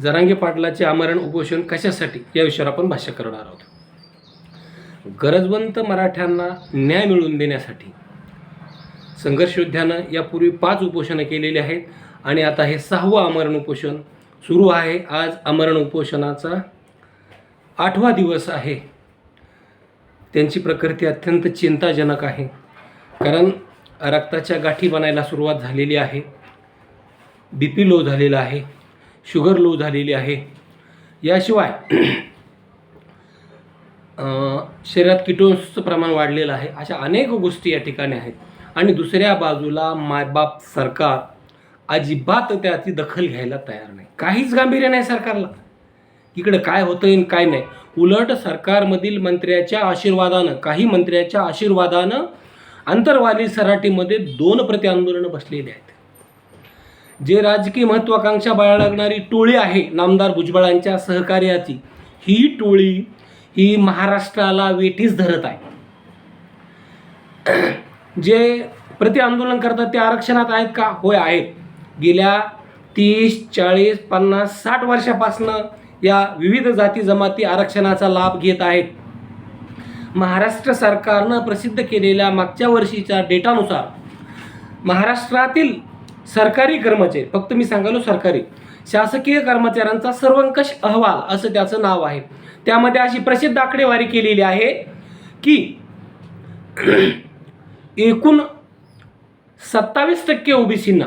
जरांगे पाटलाचे आमरण उपोषण कशासाठी? या विषयावर आपण भाष्य करणार आहोत. गरजवंत मराठ्यांना न्याय मिळवून देण्यासाठी संघर्ष योद्ध्यानं यापूर्वी पाच उपोषणं केलेली आहेत आणि आता हे सहावं आमरण उपोषण सुरू आहे. आज आमरण उपोषणाचा आठवा दिवस आहे. त्यांची प्रकृती अत्यंत चिंताजनक आहे. कारण रक्ताच्या गाठी बनायला सुरुवात झालेली आहे. बी पी लो झालेला आहे. शुगर लो झालेली आहे. याशिवाय शरीरात किटोन्सचं प्रमाण वाढलेलं आहे. अशा अनेक गोष्टी या ठिकाणी आहेत. आणि दुसऱ्या बाजूला मायबाप सरकार अजिबात त्याची दखल घ्यायला तयार नाही. काहीच गांभीर्य नाही सरकारला. इकडं काय होतं आणि काय नाही. उलट सरकारमधील मंत्र्याच्या आशीर्वादानं काही मंत्र्याच्या आशीर्वादानं आंतरवाली सराटीमध्ये दोन प्रति आंदोलनं बसलेली आहेत. जे राजकीय महत्वाकांक्षा बाळगणारी टोळी आहे नामदार भुजबळांच्या सहकार्याची ही टोळी ही महाराष्ट्राला वेठीस धरत आहे. जे प्रति आंदोलन करतात ते आरक्षणात आहेत का? होय आहेत. गेल्या तीस चाळीस पन्नास साठ वर्षापासनं या विविध जाती जमाती आरक्षणाचा लाभ घेत आहेत. महाराष्ट्र सरकारनं प्रसिद्ध केलेल्या मागच्या वर्षीच्या डेटानुसार महाराष्ट्रातील सरकारी कर्मचारी फक्त मी सांगालो सरकारी शासकीय कर्मचाऱ्यांचा सर्वंकष अहवाल असं त्याचं नाव आहे. त्यामध्ये अशी प्रसिद्ध आकडेवारी केलेली आहे की एकूण सत्तावीस टक्के ओबीसींना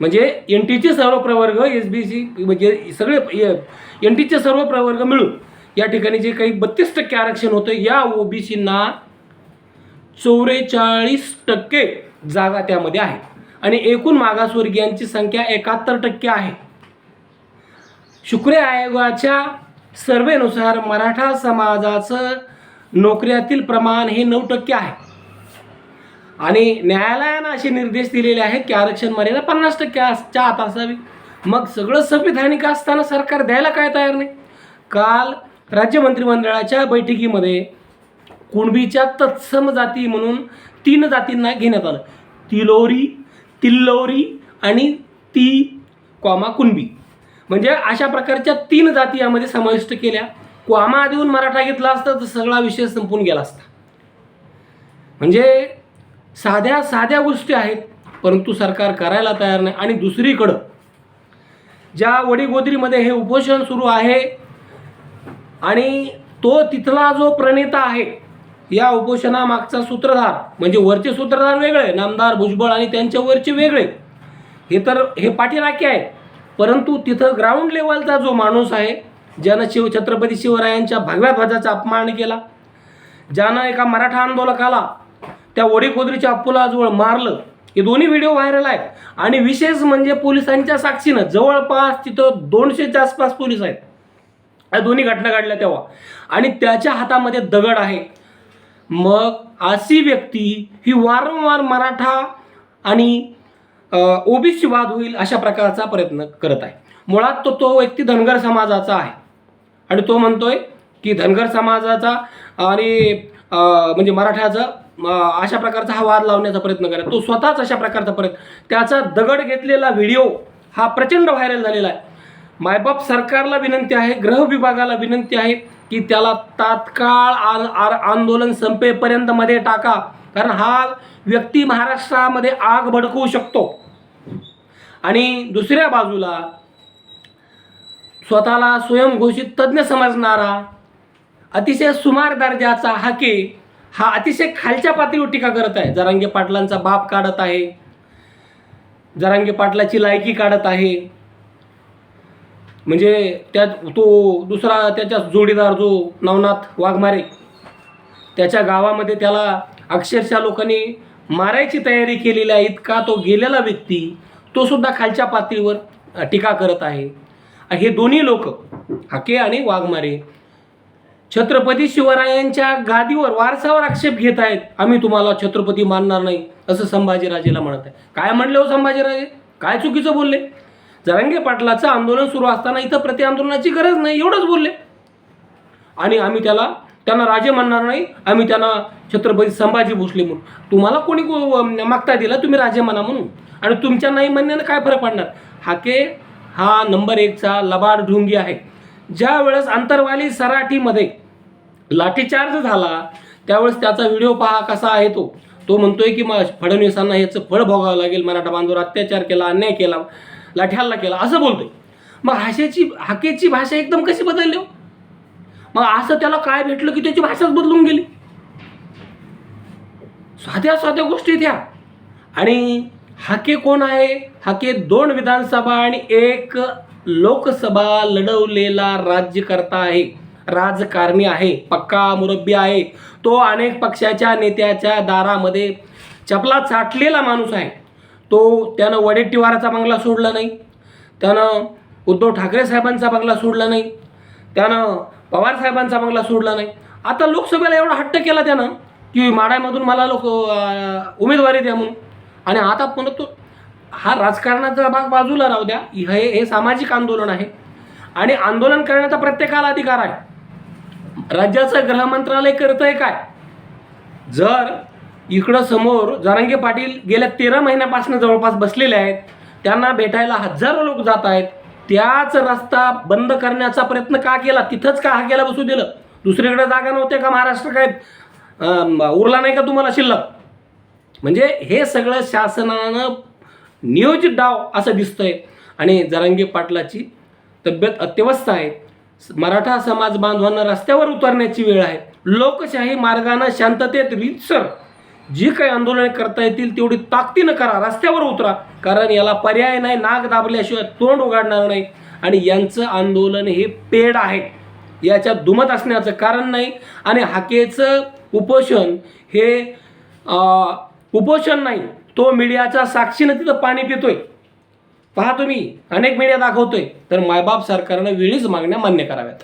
म्हणजे एन टीचे सर्व प्रवर्ग एस बी सी म्हणजे सगळे एन टीचे सर्व प्रवर्ग मिळून या ठिकाणी जे काही बत्तीस टक्के आरक्षण होतं या ओबीसींना चौवेचाळीस टक्के जागा त्यामध्ये आहे. आणि एकूण मागासवर्गीयांची संख्या एकाहत्तर टक्के आहे. शुक्र आयोगाच्या सर्वेनुसार मराठा समाजाचं नोकऱ्यातील प्रमाण हे नऊ टक्के आहे. आणि न्यायालयानं असे निर्देश दिलेले आहेत की आरक्षण मर्यादा पन्नास टक्के च्या आत असावी. मग सगळं संविधानिक असताना सरकार द्यायला काय तयार नाही? काल राज्य मंत्रिमंडळाच्या बैठकीमध्ये कुणबीच्या तत्सम जाती म्हणून तीन जातींना घेण्यात आलं. तिलोरी तिल्लौरी आणि ती क्वामा कुणबी म्हणजे अशा प्रकारच्या तीन जाती यामध्ये समाविष्ट केल्या. क्वामा देऊन मराठा घेतला असता तर सगळा विषय संपून गेला असता. म्हणजे साध्या साध्या गोष्टी आहेत परंतु सरकार करायला तयार नाही. आणि दुसरीकडं ज्या वडीगोदरीमध्ये हे उपोषण सुरू आहे आणि तो तिथला जो प्रणेता आहे या उपोषणामागचा सूत्रधार म्हणजे वरचे सूत्रधार वेगळे नामदार भुजबळ आणि त्यांच्या वरचे वेगळे. हे तर हे पाठीराखे आहे परंतु तिथं ग्राउंड लेवलचा जो माणूस आहे ज्यानं शिव छत्रपती शिवरायांच्या भगव्या ध्वजाचा अपमान केला ज्यानं एका मराठा आंदोलकाला त्या ओढीखोदरीच्या अप्पुलाजवळ मारलं हे दोन्ही व्हिडिओ व्हायरल आहेत. आणि विशेष म्हणजे पोलिसांच्या साक्षीनं जवळपास तिथं दोनशेच्या आसपास पोलीस आहेत. या दोन्ही घटना घडल्या तेव्हा. आणि त्याच्या हातामध्ये दगड आहे. मग अशी व्यक्ती ही वारंवार मराठा आणि ओबीसी वाद होईल अशा प्रकारचा प्रयत्न करत आहे. मुळात तो तो व्यक्ती धनगर समाजाचा आहे. आणि तो म्हणतोय की धनगर समाजाचा आणि म्हणजे मराठाचा अशा प्रकारचा हा वाद लावण्याचा प्रयत्न करा तो स्वतःच अशा प्रकारचा प्रयत्न त्याचा दगड घेतलेला व्हिडिओ हा प्रचंड व्हायरल झालेला आहे. मायबाप सरकारला विनंती आहे गृह विभागाला विनंती आहे की त्याला तात्काळ आंदोलन संपेपर्यंत मध्ये टाका. कारण हा व्यक्ती महाराष्ट्रामध्ये आग भडकवू शकतो. आणि दुसऱ्या बाजूला स्वतःला स्वयंघोषित तज्ज्ञ समजणारा अतिशय सुमार दर्जाचा हाके हा अतिशय खालच्या पातळीवर टीका करत आहे. जरांगे पाटलांचा बाप काढत आहे. जरांगे पाटलाची लायकी काढत आहे. म्हणजे त्यात तो दुसरा त्याच्या जोडीदार जो नवनाथ वाघमारे त्याच्या गावामध्ये त्याला अक्षरशः लोकांनी मारायची तयारी केलेली आहे. इतका तो गेलेला व्यक्ती तो सुद्धा खालच्या पातळीवर टीका करत आहे. हे दोन्ही लोक हाके आणि वाघमारे छत्रपती शिवरायांच्या गादीवर वारसावर आक्षेप घेत आहेत. आम्ही तुम्हाला छत्रपती मानणार नाही असं संभाजीराजेला म्हणत आहे. काय म्हणले हो संभाजीराजे? काय चुकीचं बोलले? जरांगे पाटलाचं आंदोलन सुरू असताना इथं प्रति आंदोलनाची गरज नाही एवढंच बोलले. आणि आम्ही त्याला त्यांना राजे म्हणणार नाही आम्ही त्यांना छत्रपती संभाजी भोसले म्हणून. तुम्हाला कोणी को- मागता दिला? तुम्ही राजे म्हणा म्हणून. आणि तुमच्या नाही म्हणण्यानं काय फरक पडणार? हाके हा नंबर एकचा लबाड ढुंगी आहे. ज्या वेळेस आंतरवाली सराठीमध्ये लाठीचार्ज झाला त्यावेळेस त्याचा व्हिडिओ पहा कसा आहे तो. तो म्हणतोय की मग फडणवीसांना याचं फळ भोगावं लागेल. मराठा बांधवर अत्याचार केला अन्याय केला. लाठ्याला केला असं बोलतोय. मग भाषेची हाकेची भाषा एकदम कशी बदलली हो? मग असं त्याला काय भेटलं की त्याची भाषाच बदलून गेली? साध्या साध्या गोष्टी त्या. आणि हाके कोण आहे? हाके दोन विधानसभा आणि एक लोकसभा लढवलेला राज्यकर्ता आहे. राजकारणी आहे पक्का मुरब्बी आहे. तो अनेक पक्षाच्या नेत्याच्या दारामध्ये चपला चाटलेला माणूस आहे. तो त्यानं वडेट्टीवाराचा बंगला सोडला नाही. त्यानं उद्धव ठाकरे साहेबांचा बंगला सोडला नाही. त्यानं पवार साहेबांचा बंगला सोडला नाही. आता लोकसभेला एवढा हट्ट केला त्यानं की माडामधून मला लोक उमेदवारी द्या म्हणून. आणि आता पुन्हा तो हा राजकारणाचा भाग बाजूला राहू द्या. हे हे सामाजिक आंदोलन आहे. आणि आंदोलन करण्याचा प्रत्येकाला अधिकार आहे. राज्याचं गृहमंत्रालय करतंय आहे काय? जर इकडं समोर जरांगे पाटील गेल्या तेरा महिन्यापासून जवळपास बसलेले आहेत. त्यांना भेटायला हजारो लोक जात आहेत. त्याच रस्ता बंद करण्याचा प्रयत्न का केला? तिथंच का हा केला बसू दिलं? दुसरीकडे जागा नव्हत्या का महाराष्ट्र काय उरला नाही का तुम्हाला शिल्लक? म्हणजे हे सगळं शासनानं नियोजित डाव असं दिसतंय. आणि जरांगे पाटलाची तब्येत अत्यवस्थ आहे. मराठा समाज बांधवांना रस्त्यावर उतरण्याची वेळ आहे. लोकशाही मार्गानं शांततेत रीतसर जी काही आंदोलन करता येतील तेवढी ताकदीनं करा रस्त्यावर उतरा. कारण याला पर्याय नाही नाक दाबल्याशिवाय तोंड उघडणार नाही. आणि यांचं आंदोलन हे पेड आहे. याच्यात दुमत असण्याचं कारण नाही. आणि हाकेचं उपोषण हे उपोषण नाही. तो मीडियाच्या साक्षीनं तिथं पाणी पितोय. पहा तुम्ही अनेक मीडिया दाखवतोय. तर मायबाप सरकारनं वेळीच मागण्या मान्य कराव्यात.